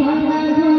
ঝর্ণা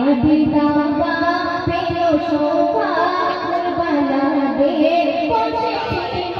Medina মা পেল শোভা কুরবানা দে পৌঁছে